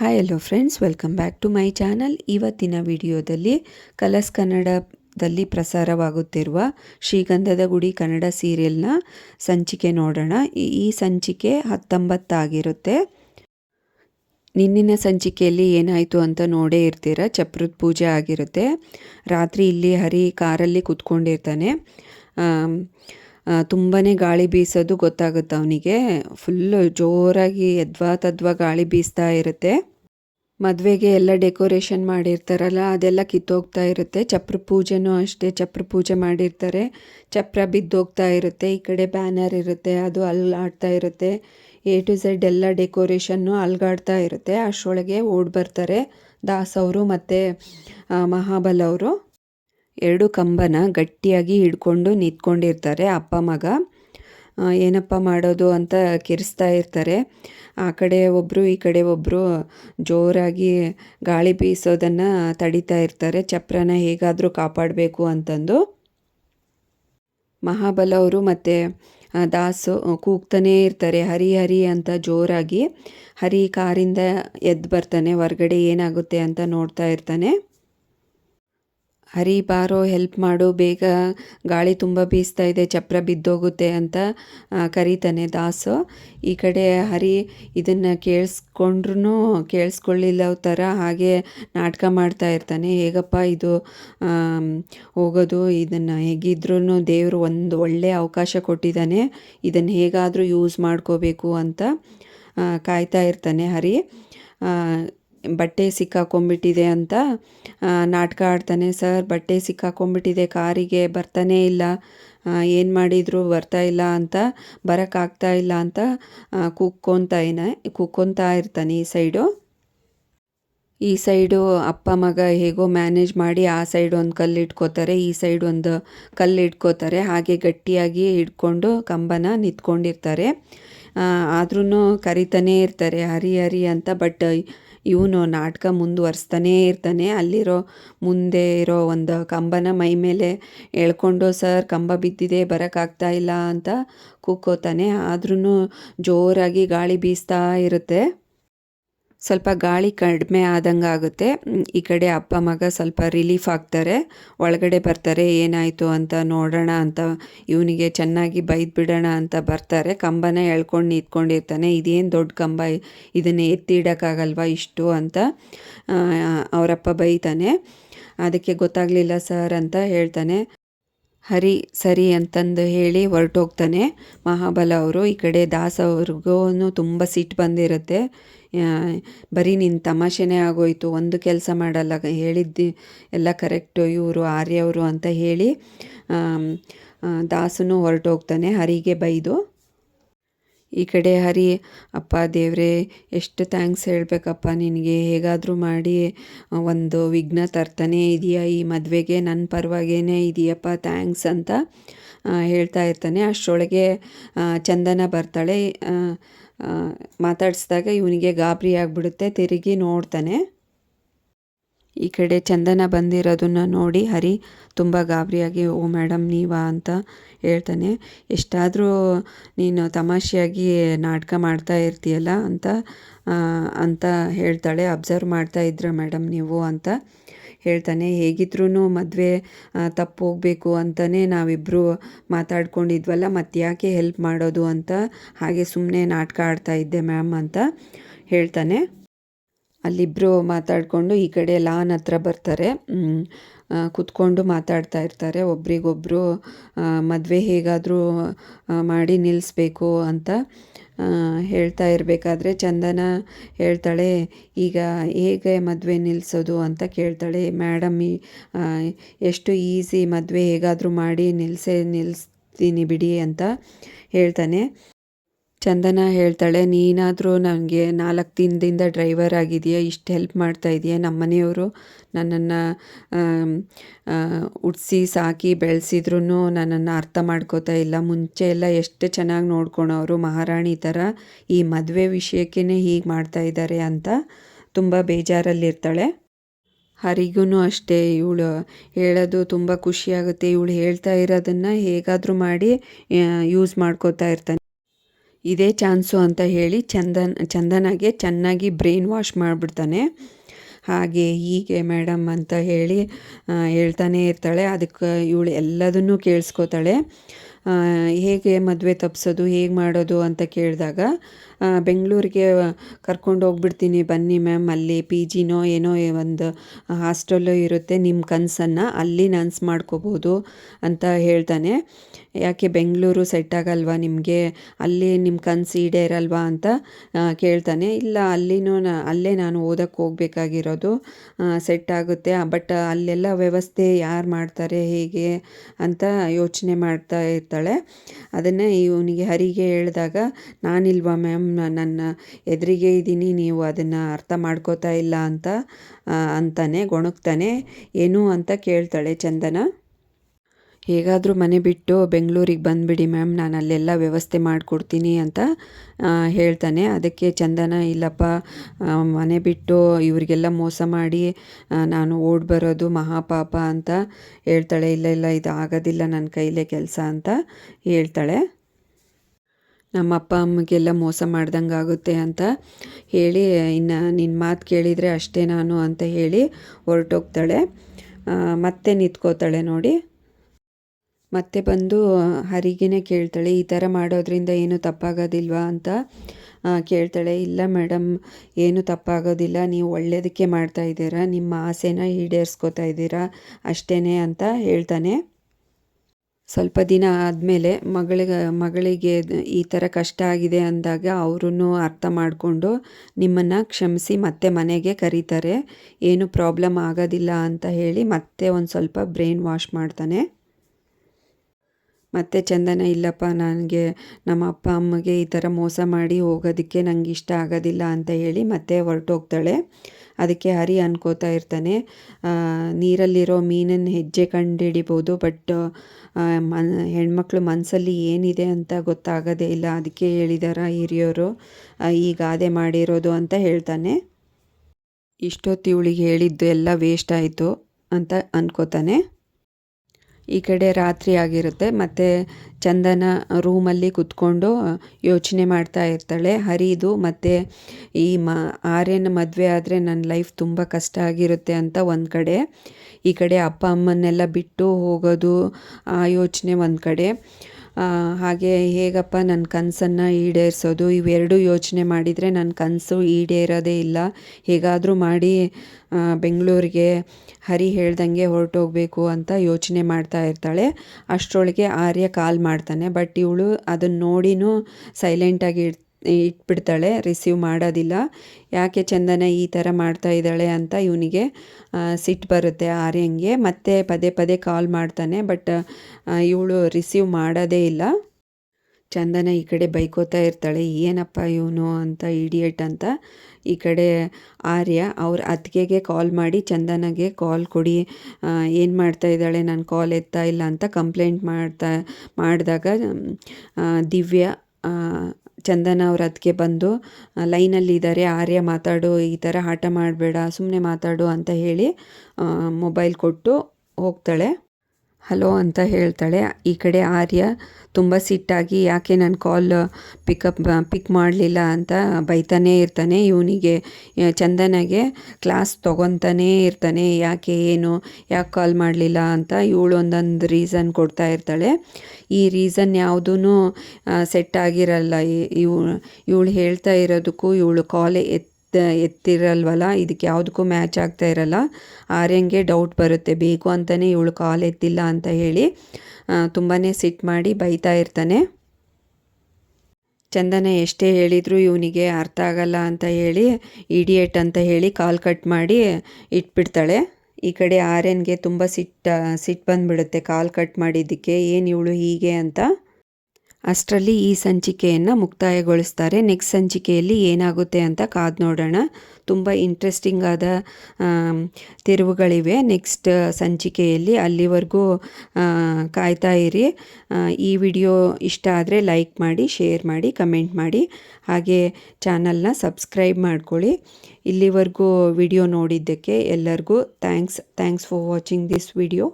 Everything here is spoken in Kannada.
Hi hello friends welcome back to my channel ಇವತ್ತಿನ ವಿಡಿಯೋದಲ್ಲಿ ಕಲರ್ಸ್ ಕನ್ನಡದಲ್ಲಿ ಪ್ರಸಾರವಾಗುತ್ತಿರುವ ಶ್ರೀಗಂಧದ ಗುಡಿ ಕನ್ನಡ ಸೀರಿಯಲ್ನ ಸಂಚಿಕೆ ನೋಡೋಣ. ಈ- ಸಂಚಿಕೆ ಹತ್ತೊಂಬತ್ತಾಗಿರುತ್ತೆ. ನಿನ್ನಿನ ಸಂಚಿಕೆಯಲ್ಲಿ ಏನಾಯಿತು ಅಂತ ನೋಡೇ ಇರ್ತೀರ. ಚಪ್ರದ ಪೂಜೆ ಆಗಿರುತ್ತೆ. ರಾತ್ರಿ ಇಲ್ಲಿ ಹರಿ ಕಾರಲ್ಲಿ ಕೂತ್ಕೊಂಡಿರ್ತಾನೆ. ತುಂಬಾ ಗಾಳಿ ಬೀಸೋದು ಗೊತ್ತಾಗುತ್ತೆ ಅವನಿಗೆ. ಫುಲ್ಲು ಜೋರಾಗಿ ಎದ್ವಾ ತದ್ವಾ ಗಾಳಿ ಬೀಸ್ತಾ ಇರುತ್ತೆ. ಮದುವೆಗೆ ಎಲ್ಲ ಡೆಕೋರೇಷನ್ ಮಾಡಿರ್ತಾರಲ್ಲ, ಅದೆಲ್ಲ ಕಿತ್ತೋಗ್ತಾ ಇರುತ್ತೆ. ಚಪ್ರ ಪೂಜೆನೂ ಅಷ್ಟೇ, ಚಪ್ರ ಪೂಜೆ ಮಾಡಿರ್ತಾರೆ. ಚಪ್ರ ಬಿದ್ದೋಗ್ತಾ ಇರುತ್ತೆ, ಈ ಕಡೆ ಬ್ಯಾನರ್ ಇರುತ್ತೆ, ಅದು ಅಲ್ಲಾಡ್ತಾ ಇರುತ್ತೆ. ಎ ಟು ಝೆಡ್ ಎಲ್ಲ ಡೆಕೋರೇಷನ್ನು ಅಲ್ಗಾಡ್ತಾ ಇರುತ್ತೆ. ಅಷ್ಟರೊಳಗೆ ಓಡ್ ಬರ್ತಾರೆ ದಾಸ್ ಅವರು ಮತ್ತು ಮಹಾಬಲ್ ಅವರು. ಎರಡು ಕಂಬನ ಗಟ್ಟಿಯಾಗಿ ಹಿಡ್ಕೊಂಡು ನಿಂತ್ಕೊಂಡಿರ್ತಾರೆ ಅಪ್ಪ ಮಗ. ಏನಪ್ಪ ಮಾಡೋದು ಅಂತ ಕೆರೆಸ್ತಾ ಇರ್ತಾರೆ. ಆ ಕಡೆ ಒಬ್ಬರು ಈ ಕಡೆ ಒಬ್ಬರು ಜೋರಾಗಿ ಗಾಳಿ ಬೀಸೋದನ್ನು ತಡಿತಾ ಇರ್ತಾರೆ. ಚಪ್ರನ ಹೇಗಾದರೂ ಕಾಪಾಡಬೇಕು ಅಂತಂದು. ಮಹಾಬಲ ಅವರು ಮತ್ತು ದಾಸು ಕೂಗ್ತಾನೇ ಇರ್ತಾರೆ. ಹರಿ ಹರಿ ಅಂತ ಜೋರಾಗಿ. ಹರಿ ಕಾರಿಂದ ಎದ್ದು ಬರ್ತಾನೆ. ಹೊರ್ಗಡೆ ಏನಾಗುತ್ತೆ ಅಂತ ನೋಡ್ತಾ ಇರ್ತಾನೆ. ಹರಿ ಬಾರೋ ಹೆಲ್ಪ್ ಮಾಡು, ಬೇಗ ಗಾಳಿ ತುಂಬ ಬೀಸ್ತಾ ಇದೆ, ಚಪ್ರ ಬಿದ್ದೋಗುತ್ತೆ ಅಂತ ಕರೀತಾನೆ ದಾಸು. ಈ ಕಡೆ ಹರಿ ಇದನ್ನು ಕೇಳಿಸ್ಕೊಂಡ್ರೂ ಕೇಳಿಸ್ಕೊಳ್ಳಿಲ್ಲ ಥರ ಹಾಗೆ ನಾಟಕ ಮಾಡ್ತಾ ಇರ್ತಾನೆ. ಹೇಗಪ್ಪ ಇದು ಹೋಗೋದು, ಇದನ್ನು ಹೇಗಿದ್ರೂ ದೇವರು ಒಂದು ಒಳ್ಳೆಯ ಅವಕಾಶ ಕೊಟ್ಟಿದ್ದಾನೆ. ಇದನ್ನು ಹೇಗಾದರೂ ಯೂಸ್ ಮಾಡ್ಕೋಬೇಕು ಅಂತ ಕಾಯ್ತಾ ಇರ್ತಾನೆ ಹರಿ. ಬಟ್ಟೆ ಸಿಕ್ಕಾಕೊಂಡ್ಬಿಟ್ಟಿದೆ ಅಂತ ನಾಟಕ ಆಡ್ತಾನೆ ಸರ್ ಬಟ್ಟೆ ಸಿಕ್ಕಾಕೊಂಡ್ಬಿಟ್ಟಿದೆ ಕಾರಿಗೆ ಬರ್ತಾನೇ ಇಲ್ಲ ಏನು ಮಾಡಿದರೂ ಬರ್ತಾ ಇಲ್ಲ ಅಂತ ಬರೋಕ್ಕಾಗ್ತಾ ಇಲ್ಲ ಅಂತ ಆ, ಕೂಕ್ಕೊಂತಾ ಏನ ಕೂಕ್ಕೊಂತಾ ಇರ್ತಾನೆ ಈ ಸೈಡು. ಈ ಸೈಡು ಅಪ್ಪ ಮಗ ಹೇಗೋ ಮ್ಯಾನೇಜ್ ಮಾಡಿ ಆ ಸೈಡ್ ಒಂದು ಕಲ್ಲು ಇಟ್ಕೋತಾರೆ ಈ ಸೈಡ್ ಒಂದು ಕಲ್ಲು ಇಟ್ಕೋತಾರೆ ಹಾಗೆ ಗಟ್ಟಿಯಾಗಿ ಹಿಡ್ಕೊಂಡು ಕಂಬನ ನಿಂತ್ಕೊಂಡಿರ್ತಾರೆ. ಆದ್ರೂ ಕರಿತಾನೇ ಇರ್ತಾರೆ, ಹರಿ ಹರಿ ಅಂತ. ಬಟ್ ಇವನು ನಾಟಕ ಮುಂದುವರಿಸ್ತಾನೇ ಇರ್ತಾನೆ. ಅಲ್ಲಿರೋ ಮುಂದೆ ಇರೋ ಒಂದು ಕಂಬನ ಮೈ ಮೇಲೆ ಎಳ್ಕೊಂಡು, ಸರ್, ಕಂಬ ಬಿದ್ದಿದೆ, ಬರೋಕ್ಕಾಗ್ತಾ ಇಲ್ಲ ಅಂತ ಕೂಕೋತಾನೆ. ಆದ್ರೂ ಜೋರಾಗಿ ಗಾಳಿ ಬೀಸ್ತಾ ಇರುತ್ತೆ. ಸ್ವಲ್ಪ ಗಾಳಿ ಕಡಿಮೆ ಆದಂಗೆ ಆಗುತ್ತೆ. ಈ ಕಡೆ ಅಪ್ಪ ಮಗ ಸ್ವಲ್ಪ ರಿಲೀಫ್ ಆಗ್ತಾರೆ. ಒಳಗಡೆ ಬರ್ತಾರೆ, ಏನಾಯಿತು ಅಂತ ನೋಡೋಣ ಅಂತ, ಇವನಿಗೆ ಚೆನ್ನಾಗಿ ಬೈದು ಬಿಡೋಣ ಅಂತ ಬರ್ತಾರೆ. ಕಂಬನ ಎಳ್ಕೊಂಡು ನಿಂತ್ಕೊಂಡಿರ್ತಾನೆ. ಇದೇನು ದೊಡ್ಡ ಕಂಬ? ಇದನ್ನು ಎತ್ತಿ ಇಡೋಕ್ಕಾಗಲ್ವಾ ಇಷ್ಟು ಅಂತ ಅವರಪ್ಪ ಬೈತಾನೆ. ಅದಕ್ಕೆ ಗೊತ್ತಾಗಲಿಲ್ಲ ಸರ್ ಅಂತ ಹೇಳ್ತಾನೆ. ಹರಿ, ಸರಿ ಅಂತಂದು ಹೇಳಿ ಹೊರಟೋಗ್ತಾನೆ ಮಹಾಬಲ ಅವರು. ಈ ಕಡೆ ದಾಸ್ ಅವ್ರಿಗೂ ತುಂಬ ಸಿಟ್ಟು ಬಂದಿರುತ್ತೆ. ಬರೀ ನಿನ್ನ ತಮಾಷೆನೇ ಆಗೋಯ್ತು, ಒಂದು ಕೆಲಸ ಮಾಡಲ್ಲ, ಹೇಳಿದ್ದು, ಎಲ್ಲ ಕರೆಕ್ಟು, ಇವರು ಆರ್ಯವರು ಅಂತ ಹೇಳಿ ದಾಸನು ಹೊರಟೋಗ್ತಾನೆ, ಹರಿಗೆ ಬೈದು. ಈ ಕಡೆ ಹರಿ, ಅಪ್ಪ ದೇವ್ರೆ, ಎಷ್ಟು ಥ್ಯಾಂಕ್ಸ್ ಹೇಳಬೇಕಪ್ಪ ನಿನಗೆ, ಹೇಗಾದರೂ ಮಾಡಿ, ಒಂದು ವಿಘ್ನ ತರ್ತಾನೆ ಇದೆಯಾ, ಈ ಮದುವೆಗೆ ನನ್ನ ಪರವಾಗೇನೆ ಇದೆಯಪ್ಪ, ಥ್ಯಾಂಕ್ಸ್ ಅಂತ ಹೇಳ್ತಾ ಇರ್ತಾನೆ. ಅಷ್ಟರೊಳಗೆ ಚಂದನ ಬರ್ತಾಳೆ ಮಾತಾಡಿಸಿದಾಗ ಇವನಿಗೆ ಗಾಬರಿ ಆಗಿಬಿಡುತ್ತೆ, ತಿರುಗಿ ನೋಡ್ತಾನೆ. ಈ ಕಡೆ ಚಂದನ ಬಂದಿರೋದನ್ನ ನೋಡಿ ಹರಿ ತುಂಬ ಗಾಬರಿಯಾಗಿ, ಓ ಮೇಡಮ್, ನೀವಾ? ಅಂತ ಹೇಳ್ತಾನೆ. ಎಷ್ಟಾದರೂ ನೀನು ತಮಾಷೆಯಾಗಿ ನಾಟಕ ಮಾಡ್ತಾ ಇರ್ತೀಯಲ್ಲ ಅಂತ ಅಂತ ಹೇಳ್ತಾಳೆ. ಅಬ್ಸರ್ವ್ ಮಾಡ್ತಾ ಇದ್ರ ಮೇಡಮ್ ನೀವು ಅಂತ. ಹೇಳ್ತಾನೆ ಹೇಗಿದ್ರೂ ಮದುವೆ ತಪ್ಪು ಹೋಗಬೇಕು ಅಂತಲೇ ನಾವಿಬ್ಬರು ಮಾತಾಡ್ಕೊಂಡಿದ್ವಲ್ಲ ಮತ್ತೆ ಯಾಕೆ ಹೆಲ್ಪ್ ಮಾಡೋದು ಅಂತ ಹಾಗೆ ಸುಮ್ಮನೆ ನಾಟಕ ಆಡ್ತಾ ಇದ್ದೆ ಮ್ಯಾಮ್ ಅಂತ ಹೇಳ್ತಾನೆ. ಅಲ್ಲಿಬ್ಬರು ಮಾತಾಡಿಕೊಂಡು ಈ ಕಡೆ ಲಾನ್ ಹತ್ರ ಬರ್ತಾರೆ. ಕುತ್ಕೊಂಡು ಮಾತಾಡ್ತಾ ಇರ್ತಾರೆ. ಒಬ್ರಿಗೊಬ್ಬರು ಮದುವೆ ಹೇಗಾದರೂ ಮಾಡಿ ನಿಲ್ಲಿಸ್ಬೇಕು ಅಂತ ಹೇಳ್ತಾ ಇರಬೇಕಾದ್ರೆ ಚಂದನ ಹೇಳ್ತಾಳೆ, ಈಗ ಹೇಗೆ ಮದುವೆ ನಿಲ್ಲಿಸೋದು ಅಂತ ಕೇಳ್ತಾಳೆ. ಮೇಡಮ್ ಎಷ್ಟು ಈಸಿ ಮದುವೆ ಹೇಗಾದರೂ ಮಾಡಿ ನಿಲ್ಲಿಸೇ ನಿಲ್ಲಿಸ್ತೀನಿ ಬಿಡಿ ಅಂತ ಹೇಳ್ತಾನೆ. ಚಂದನ ಹೇಳ್ತಾಳೆ, ನೀನಾದರೂ ನನಗೆ ನಾಲ್ಕು ದಿನದಿಂದ ಡ್ರೈವರ್ ಆಗಿದೆಯಾ? ಇಷ್ಟು ಹೆಲ್ಪ್ ಮಾಡ್ತಾ ಇದೆಯಾ ನಮ್ಮ ಮನೆಯವರು ನನ್ನನ್ನು ಉಡ್ಸಿ, ಸಾಕಿ ಬೆಳೆಸಿದ್ರೂ ನನ್ನನ್ನು ಅರ್ಥ ಮಾಡ್ಕೋತಾ ಇಲ್ಲ. ಮುಂಚೆ ಎಲ್ಲ ಎಷ್ಟು ಚೆನ್ನಾಗಿ ನೋಡ್ಕೊಳೋರು ಮಹಾರಾಣಿ ಥರ ಈ ಮದುವೆ ವಿಷಯಕ್ಕೇ ಹೀಗೆ ಮಾಡ್ತಾ ಇದ್ದಾರೆ ಅಂತ ತುಂಬ ಬೇಜಾರಲ್ಲಿರ್ತಾಳೆ. ಹರಿಗೂ ಅಷ್ಟೇ, ಇವಳು ಹೇಳೋದು ತುಂಬ ಖುಷಿಯಾಗುತ್ತೆ ಇವಳು ಹೇಳ್ತಾ ಇರೋದನ್ನು ಹೇಗಾದರೂ ಮಾಡಿ ಯೂಸ್ ಮಾಡ್ಕೋತಾ ಇರ್ತಾನೆ. ಇದೇ ಚಾನ್ಸು ಅಂತ ಹೇಳಿ ಚಂದನ್, ಚಂದನಾಗೆ ಚೆನ್ನಾಗಿ ಬ್ರೈನ್ ವಾಶ್ ಮಾಡಿಬಿಡ್ತಾನೆ. ಹಾಗೆ ಹೀಗೆ ಮೇಡಮ್ ಅಂತ ಹೇಳಿ ಹೇಳ್ತಾನೆ ಇರ್ತಾಳೆ. ಅದಕ್ಕೆ ಇವಳು ಎಲ್ಲದನ್ನೂ ಕೇಳಿಸ್ಕೋತಾಳೆ. ಹೇಗೆ ಮದುವೆ ತಪ್ಪಿಸೋದು ಹೇಗೆ ಮಾಡೋದು ಅಂತ ಕೇಳಿದಾಗ ಬೆಂಗಳೂರಿಗೆ ಕರ್ಕೊಂಡು ಹೋಗ್ಬಿಡ್ತೀನಿ. ಬನ್ನಿ ಮ್ಯಾಮ್. ಅಲ್ಲಿ ಪಿ ಜಿನೋ ಏನೋ ಒಂದು ಹಾಸ್ಟೆಲ್ಲೋ ಇರುತ್ತೆ. ನಿಮ್ಮ ಕನಸನ್ನು ಅಲ್ಲಿ ನನ್ಸ್ ಮಾಡ್ಕೋಬೋದು ಅಂತ ಹೇಳ್ತಾನೆ. ಯಾಕೆ ಬೆಂಗಳೂರು ಸೆಟ್ ಆಗಲ್ವಾ ನಿಮಗೆ? ಅಲ್ಲಿ ನಿಮ್ಮ ಕನಸು ಈಡೇರಲ್ವಾ ಅಂತ ಕೇಳ್ತಾನೆ. ಇಲ್ಲ, ಅಲ್ಲಿನೂ ನಾ, ಅಲ್ಲೇ ನಾನು ಓದಕ್ಕೆ ಹೋಗ್ಬೇಕಾಗಿರೋದು ಸೆಟ್ ಆಗುತ್ತೆ. ಬಟ್ ಅಲ್ಲೆಲ್ಲ ವ್ಯವಸ್ಥೆ ಯಾರು ಮಾಡ್ತಾರೆ, ಹೇಗೆ ಅಂತ ಯೋಚನೆ ಮಾಡ್ತಾ ಇರ್ತಾಳೆ. ಅದನ್ನು ಇವನಿಗೆ ಹರಿಗೆ ಹೇಳಿದಾಗ, ನಾನಿಲ್ವಾ ಮ್ಯಾಮ್? ನನ್ನ ಎದುರಿಗೆ ಇದ್ದೀನಿ, ನೀವು ಅದನ್ನು ಅರ್ಥ ಮಾಡ್ಕೋತಾ ಇಲ್ಲ ಅಂತ ಅಂತಾನೆ ಗೊಣಗ್ತಾನೆ ಏನು ಅಂತ ಕೇಳ್ತಾಳೆ ಚಂದನ. ಹೇಗಾದರೂ ಮನೆ ಬಿಟ್ಟು ಬೆಂಗಳೂರಿಗೆ ಬಂದುಬಿಡಿ ಮ್ಯಾಮ್, ನಾನು ಅಲ್ಲೆಲ್ಲ ವ್ಯವಸ್ಥೆ ಮಾಡಿಕೊಡ್ತೀನಿ ಅಂತ ಹೇಳ್ತಾನೆ. ಅದಕ್ಕೆ ಚಂದನ, ಇಲ್ಲಪ್ಪ ಮನೆ ಬಿಟ್ಟು ಇವರಿಗೆಲ್ಲ ಮೋಸ ಮಾಡಿ ನಾನು ಓಡ್ ಬರೋದು ಮಹಾಪಾಪ ಅಂತ ಹೇಳ್ತಾಳೆ. ಇಲ್ಲ ಇಲ್ಲ ಇದು ಆಗೋದಿಲ್ಲ ನನ್ನ ಕೈಲೇ ಕೆಲಸ ಅಂತ ಹೇಳ್ತಾಳೆ. ನಮ್ಮ ಅಪ್ಪ ಅಮ್ಮಗೆಲ್ಲ ಮೋಸ ಮಾಡ್ದಂಗೆ ಆಗುತ್ತೆ ಅಂತ ಹೇಳಿ, ಇನ್ನು ನಿನ್ನ ಮಾತು ಕೇಳಿದರೆ ಅಷ್ಟೇ ನಾನು ಅಂತ ಹೇಳಿ ಹೊರಟೋಗ್ತಾಳೆ. ಮತ್ತೆ ನಿಂತ್ಕೋತಾಳೆ ನೋಡಿ. ಮತ್ತೆ ಬಂದು ಹರಿಗೆನೇ ಕೇಳ್ತಾಳೆ, ಈ ಥರ ಮಾಡೋದ್ರಿಂದ ಏನು ತಪ್ಪಾಗೋದಿಲ್ವಾ ಅಂತ ಕೇಳ್ತಾಳೆ. ಇಲ್ಲ ಮೇಡಮ್ ಏನು ತಪ್ಪಾಗೋದಿಲ್ಲ, ನೀವು ಒಳ್ಳೆಯದಕ್ಕೆ ಮಾಡ್ತಾ ಇದ್ದೀರಾ, ನಿಮ್ಮ ಆಸೆನ ಈಡೇರಿಸ್ಕೋತಾ ಇದ್ದೀರಾ ಅಷ್ಟೇ ಅಂತ ಹೇಳ್ತಾನೆ. ಸ್ವಲ್ಪ ದಿನ ಆದಮೇಲೆ ಮಗಳಿಗೆ ಮಗಳಿಗೆ ಈ ಥರ ಕಷ್ಟ ಆಗಿದೆ ಅಂದಾಗ ಅವರೂ ಅರ್ಥ ಮಾಡಿಕೊಂಡು ನಿಮ್ಮನ್ನು ಕ್ಷಮಿಸಿ ಮತ್ತೆ ಮನೆಗೆ ಕರೀತಾರೆ. ಏನು ಪ್ರಾಬ್ಲಮ್ ಆಗೋದಿಲ್ಲ ಅಂತ ಹೇಳಿ ಮತ್ತೆ ಒಂದು ಸ್ವಲ್ಪ ಬ್ರೈನ್ ವಾಶ್ ಮಾಡ್ತಾನೆ. ಮತ್ತೆ ಚಂದನ, ಇಲ್ಲಪ್ಪ, ನನಗೆ ನಮ್ಮ ಅಪ್ಪ, ಅಮ್ಮಗೆ ಈ ಥರ ಮೋಸ ಮಾಡಿ ಹೋಗೋದಕ್ಕೆ ನಂಗೆ ಇಷ್ಟ ಆಗೋದಿಲ್ಲ ಅಂತ ಹೇಳಿ ಮತ್ತೆ ಹೊರಟೋಗ್ತಾಳೆ. ಅದಕ್ಕೆ ಹರಿ ಅನ್ಕೋತಾ ಇರ್ತಾನೆ. ನೀರಲ್ಲಿರೋ ಮೀನನ್ನು ಹೆಜ್ಜೆ ಕಂಡು ಹಿಡಿಬೋದು ಬಟ್ ಮನ್, ಹೆಣ್ಮಕ್ಳು ಮನಸ್ಸಲ್ಲಿ ಏನಿದೆ ಅಂತ ಗೊತ್ತಾಗೋದೇ ಇಲ್ಲ. ಅದಕ್ಕೆ ಹೇಳಿದಾರ ಹಿರಿಯೋರು ಈ ಗಾದೆ ಮಾಡಿರೋದು ಅಂತ ಹೇಳ್ತಾನೆ. ಇಷ್ಟೊತ್ತು ಇವಳಿಗೆ ಹೇಳಿದ್ದು ಎಲ್ಲ ವೇಸ್ಟ್ ಆಯಿತು ಅಂತ ಅನ್ಕೋತಾನೆ. ಈ ಕಡೆ ರಾತ್ರಿ ಆಗಿರುತ್ತೆ. ಮತ್ತು ಚಂದನ ರೂಮಲ್ಲಿ ಕುತ್ಕೊಂಡು ಯೋಚನೆ ಮಾಡ್ತಾ ಇರ್ತಾಳೆ. ಹರಿದು ಮತ್ತು ಈ ಮ, ಆರ್ಯನ ಮದುವೆ ಆದರೆ ನನ್ನ ಲೈಫ್ ತುಂಬ ಕಷ್ಟ ಆಗಿರುತ್ತೆ ಅಂತ ಒಂದು ಕಡೆ. ಈ ಕಡೆ ಅಪ್ಪ ಅಮ್ಮನ್ನೆಲ್ಲ ಬಿಟ್ಟು ಹೋಗೋದು ಆ ಯೋಚನೆ ಒಂದು ಕಡೆ. ಹಾಗೆ ಹೇಗಪ್ಪ ನನ್ನ ಕನಸನ್ನು ಈಡೇರಿಸೋದು? ಇವೆರಡೂ ಯೋಚನೆ ಮಾಡಿದರೆ ನನ್ನ ಕನಸು ಈಡೇರೋದೇ ಇಲ್ಲ. ಹೇಗಾದರೂ ಮಾಡಿ ಬೆಂಗಳೂರಿಗೆ ಹರಿ ಹೇಳ್ದಂಗೆ ಹೊರಟೋಗ್ಬೇಕು ಅಂತ ಯೋಚನೆ ಮಾಡ್ತಾ ಇರ್ತಾಳೆ. ಅಷ್ಟರೊಳಗೆ ಆರ್ಯ ಕಾಲ್ ಮಾಡ್ತಾನೆ. ಬಟ್ ಇವಳು ಅದನ್ನು ನೋಡಿನೂ ಸೈಲೆಂಟಾಗಿ ಇಡ್ ಇಟ್ಬಿಡ್ತಾಳೆ ರಿಸೀವ್ ಮಾಡೋದಿಲ್ಲ. ಯಾಕೆ ಚಂದನ ಈ ಥರ ಮಾಡ್ತಾ ಇದ್ದಾಳೆ ಅಂತ ಇವನಿಗೆ ಸಿಟ್ಟು ಬರುತ್ತೆ ಆರ್ಯಂಗೆ. ಮತ್ತೆ ಪದೇ ಪದೇ ಕಾಲ್ ಮಾಡ್ತಾನೆ ಬಟ್ ಇವಳು ರಿಸೀವ್ ಮಾಡೋದೇ ಇಲ್ಲ. ಚಂದನ ಈ ಕಡೆ ಬೈಕೋತಾ ಇರ್ತಾಳೆ, ಏನಪ್ಪ ಇವನು ಅಂತ ಇಡಿಯಟ್ ಅಂತ. ಈ ಕಡೆ ಆರ್ಯ ಅವ್ರ ಅತ್ತಿಗೆಗೆ ಕಾಲ್ ಮಾಡಿ, ಚಂದನಗೆ ಕಾಲ್ ಕೊಡಿ ಏನು ಮಾಡ್ತಾ ಇದ್ದಾಳೆ, ನಾನು ಕಾಲ್ ಎತ್ತಾ ಇಲ್ಲ ಅಂತ ಕಂಪ್ಲೇಂಟ್ ಮಾಡ್ತಾ, ಮಾಡಿದಾಗ ದಿವ್ಯ ಚಂದನ ಅವ್ರ ಅದಕ್ಕೆ ಬಂದು ಲೈನಲ್ಲಿದ್ದಾರೆ ಆರ್ಯ ಮಾತಾಡು, ಈ ಥರ ಹಠ ಮಾಡಬೇಡ ಸುಮ್ಮನೆ ಮಾತಾಡು ಅಂತ ಹೇಳಿ ಮೊಬೈಲ್ ಕೊಟ್ಟು ಹೋಗ್ತಾಳೆ. ಹಲೋ ಅಂತ ಹೇಳ್ತಾಳೆ. ಈ ಕಡೆ ಆರ್ಯ ತುಂಬ ಸಿಟ್ಟಾಗಿ, ಯಾಕೆ ನನ್ನ ಕಾಲ್ ಪಿಕಪ್ ಪಿಕ್ ಮಾಡಲಿಲ್ಲ? ಅಂತ ಬೈತಾನೇ ಇರ್ತಾನೆ. ಇವನಿಗೆ ಚಂದನಗೆ ಕ್ಲಾಸ್ ತೊಗೊತಾನೇ ಇರ್ತಾನೆ. ಯಾಕೆ, ಏನು, ಯಾಕೆ ಕಾಲ್ ಮಾಡಲಿಲ್ಲ? ಅಂತ ಇವಳು ಒಂದೊಂದು ರೀಸನ್ ಕೊಡ್ತಾ ಇರ್ತಾಳೆ. ಈ ರೀಸನ್ ಯಾವುದೂ ಸೆಟ್ ಆಗಿರಲ್ಲ. ಇವಳು ಇವಳು ಹೇಳ್ತಾ ಇರೋದಕ್ಕೂ ಇವಳು ಕಾಲೇ ಎತ್ ಎತ್ತಿರಲ್ವಲ್ಲ? ಇದಕ್ಕೆ ಯಾವುದಕ್ಕೂ ಮ್ಯಾಚ್ ಆಗ್ತಾ ಇರಲ್ಲ. ಆರ್ಯಂಗೆ ಡೌಟ್ ಬರುತ್ತೆ. ಬೇಕು ಅಂತಲೇ ಇವಳು ಕಾಲ್ ಎತ್ತಿಲ್ಲ ಅಂತ ಹೇಳಿ ತುಂಬಾ ಸಿಟ್ ಮಾಡಿ ಬೈತಾ ಇರ್ತಾನೆ. ಚಂದನ ಎಷ್ಟೇ ಹೇಳಿದರೂ ಇವನಿಗೆ ಅರ್ಥ ಆಗಲ್ಲ ಅಂತ ಹೇಳಿ ಇಡಿಯೇಟ್ ಅಂತ ಹೇಳಿ ಕಾಲ್ ಕಟ್ ಮಾಡಿ ಇಟ್ಬಿಡ್ತಾಳೆ. ಈ ಕಡೆ ಆರ್ಯನ್ಗೆ ತುಂಬ ಸಿಟ್ಟ ಸಿಟ್ಟು ಬಂದ್ಬಿಡುತ್ತೆ ಕಾಲ್ ಕಟ್ ಮಾಡಿದ್ದಕ್ಕೆ. ಏನು ಇವಳು ಹೀಗೆ ಅಂತ? ಅಷ್ಟರಲ್ಲಿ ಈ ಸಂಚಿಕೆಯನ್ನು ಮುಕ್ತಾಯಗೊಳಿಸ್ತಾರೆ. ನೆಕ್ಸ್ಟ್ ಸಂಚಿಕೆಯಲ್ಲಿ ಏನಾಗುತ್ತೆ ಅಂತ ಕಾದು ನೋಡೋಣ. ತುಂಬ ಇಂಟ್ರೆಸ್ಟಿಂಗ್ ಆದ ತಿರುವುಗಳಿವೆ. ನೆಕ್ಸ್ಟ್ ಸಂಚಿಕೆಯಲ್ಲಿ ಅಲ್ಲಿವರೆಗೂ ಕಾಯ್ತಾ ಇರಿ. ಈ ವಿಡಿಯೋ ಇಷ್ಟ ಆದರೆ ಲೈಕ್ ಮಾಡಿ, ಶೇರ್ ಮಾಡಿ, ಕಮೆಂಟ್ ಮಾಡಿ. ಹಾಗೆ ಚಾನಲ್ನ ಸಬ್ಸ್ಕ್ರೈಬ್ ಮಾಡ್ಕೊಳ್ಳಿ. ಇಲ್ಲಿವರೆಗೂ ವಿಡಿಯೋ ನೋಡಿದ್ದಕ್ಕೆ ಎಲ್ಲರಿಗೂ thanks. Thanks for watching this video.